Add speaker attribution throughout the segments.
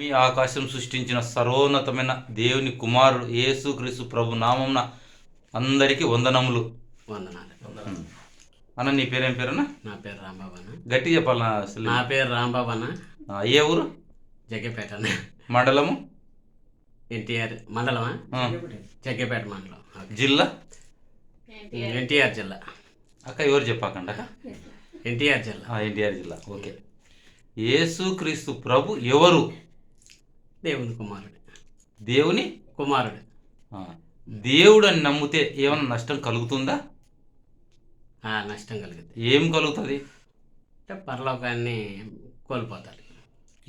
Speaker 1: మీ ఆకాశం సృష్టించిన సర్వోన్నతమైన దేవుని కుమారుడు యేసుక్రీస్తు ప్రభు నామంన అందరికీ వందనములు.
Speaker 2: వందనాలు.
Speaker 1: అన్న నీ పేరేం పేరన్నా?
Speaker 2: నా పేరు రాంబాబు అన్న
Speaker 1: గట్టి చెప్పాలన్నా అసలు.
Speaker 2: నా పేరు రాంబాబు అన్న
Speaker 1: ఆ, ఏ ఊరు?
Speaker 2: జగ్గపేట
Speaker 1: మండలము?
Speaker 2: ఎన్టీఆర్ మండలమా? జగ్గపేట మండలం.
Speaker 1: జిల్లా?
Speaker 2: ఎన్టీఆర్. జిల్లా.
Speaker 1: అక్క ఎవరు చెప్పాకండి అక్క?
Speaker 2: ఎన్టీఆర్ జిల్లా.
Speaker 1: ఆ, ఎన్టీఆర్ జిల్లా. ఓకే. యేసుక్రీస్తు ప్రభు ఎవరు?
Speaker 2: దేవుని కుమారుడు.
Speaker 1: దేవుని
Speaker 2: కుమారుడు.
Speaker 1: దేవుడు అని నమ్మితే ఏమైనా నష్టం కలుగుతుందా?
Speaker 2: నష్టం కలిగింది
Speaker 1: ఏం కలుగుతుంది?
Speaker 2: అంటే పరలోకాన్ని కోల్పోతాడు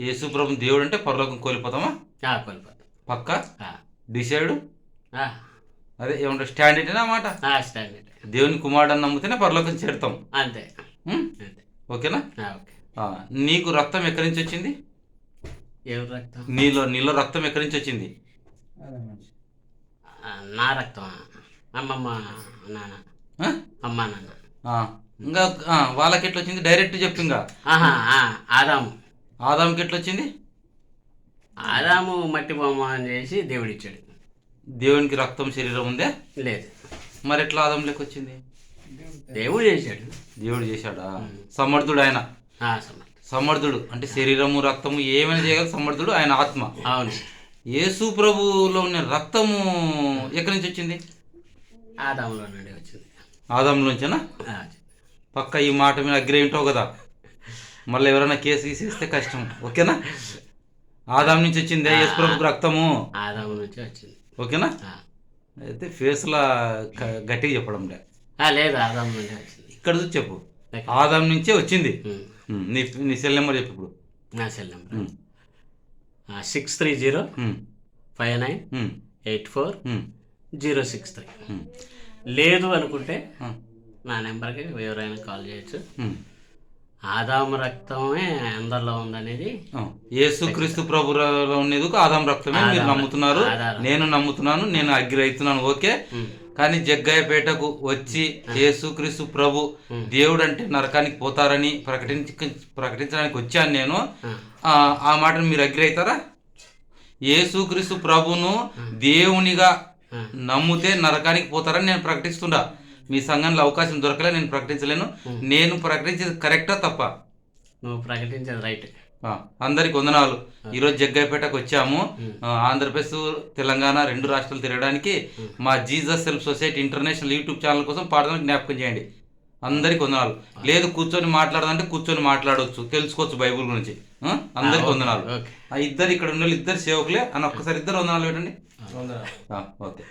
Speaker 1: యేసు ప్రభు దేవుడు అంటే పరలోకం కోల్పోతామా?
Speaker 2: ఆ, కోల్పోతాడు
Speaker 1: పక్క? డిసైడ్ అదే ఏమంటారు స్టాండర్డ్ మాట?
Speaker 2: ఆ, స్టాండర్డ్
Speaker 1: దేవుని కుమారుడు అని నమ్మితేనే పరలోకం చేరుతాం.
Speaker 2: అంతే.
Speaker 1: ఓకేనా?
Speaker 2: ఓకే.
Speaker 1: నీకు రక్తం ఎక్కడి నుంచి వచ్చింది? నీలో నీలో రక్తం ఎక్కడి నుంచి వచ్చింది?
Speaker 2: ఆ, నా రక్తం. అమ్మమ్మ నాన్న? అమ్మ నాన్న.
Speaker 1: ఇంకా వాళ్ళకి ఎట్లా వచ్చింది డైరెక్ట్ చెప్పు ఇంకా.
Speaker 2: ఆదాము.
Speaker 1: ఆదాంకి ఎట్లా వచ్చింది
Speaker 2: ఆదాము మట్టి బొమ్మ అని చేసి దేవుడిచ్చాడు.
Speaker 1: దేవునికి రక్తం శరీరం ఉందే?
Speaker 2: లేదు.
Speaker 1: మరి ఎట్లా ఆదాం లెక్క వచ్చింది
Speaker 2: దేవుడు చేశాడు.
Speaker 1: దేవుడు చేశాడా? సమర్థుడు ఆయన.
Speaker 2: ఆ, సమర్థ
Speaker 1: సమర్థుడు. అంటే శరీరము రక్తము ఏమైనా చేయగల సమర్థుడు ఆయన ఆత్మ.
Speaker 2: అవును.
Speaker 1: యేసు ప్రభువులో ఉన్న రక్తము ఎక్కడి నుంచి వచ్చింది?
Speaker 2: ఆదాములో నుండి వచ్చింది.
Speaker 1: ఆదాంలోంచేనా పక్క ఈ మాట మీద అగ్రి ఉంటావు కదా. మళ్ళీ ఎవరైనా కేసు గీసేస్తే కష్టం. ఓకేనా? ఆదాం నుంచి వచ్చిందే యేసు ప్రభుకు రక్తము?
Speaker 2: ఆదాము నుంచి వచ్చింది.
Speaker 1: ఓకేనా. అయితే ఫేస్లా గట్టిగా చెప్పడం లే.
Speaker 2: లేదు ఆదాము నుండి వచ్చింది.
Speaker 1: ఇక్కడ చూసి చెప్పు. ఆదాం నుంచే వచ్చింది. నీ నీ సెల్ నెంబర్ చెప్పు ఇప్పుడు.
Speaker 2: నా cell number. Six three zero five nine eight four zero six three. లేదు అనుకుంటే నా నెంబర్కి ఎవరైనా కాల్ చేయొచ్చు. ఆదాము రక్తమే అందరిలో ఉందనేది
Speaker 1: యేసుక్రీస్తు ప్రభులో ఉండేది ఆదాం రక్తమే మీరు
Speaker 2: ఆదాం
Speaker 1: నమ్ముతున్నారు.
Speaker 2: ఆదాం.
Speaker 1: నేను నమ్ముతున్నాను నేను అగ్రి అవుతున్నాను. ఓకే. కానీ జగ్గయ్యపేటకు వచ్చి యేసుక్రీస్తు ప్రభు దేవుడు అంటే నరకానికి పోతారని ప్రకటించ ప్రకటించడానికి వచ్చాను నేను.
Speaker 2: ఆ.
Speaker 1: మాటను మీరు అగ్రి అవుతారా? యేసుక్రీస్తు ప్రభును దేవునిగా. నమ్మితే నరకానికి పోతారని నేను ప్రకటిస్తుండా. మీ సంఘంలో అవకాశం దొరకలే నేను ప్రకటించలేను. నేను ప్రకటించేది కరెక్టా తప్ప?
Speaker 2: నువ్వు ప్రకటించేది రైట్.
Speaker 1: అందరికి వందనాలు. ఈరోజు జగ్గయ్యపేటకు వచ్చాము. ఆంధ్రప్రదేశ్ తెలంగాణ రెండు రాష్ట్రాలు తిరగడానికి మా Jesus self society international YouTube channel కోసం పాడడానికి జ్ఞాపకం చేయండి. అందరికి వందనాలు. లేదు కూర్చొని మాట్లాడదంటే కూర్చొని మాట్లాడవచ్చు తెలుసుకోవచ్చు బైబుల్ గురించి. అందరికి వందనాలు. ఆ ఇద్దరు ఇక్కడ ఉన్న వాళ్ళు ఇద్దరు సేవకులే. అని ఒక్కసారి ఇద్దరు వందనాలు పెట్టండి. ఆ, ఓకే.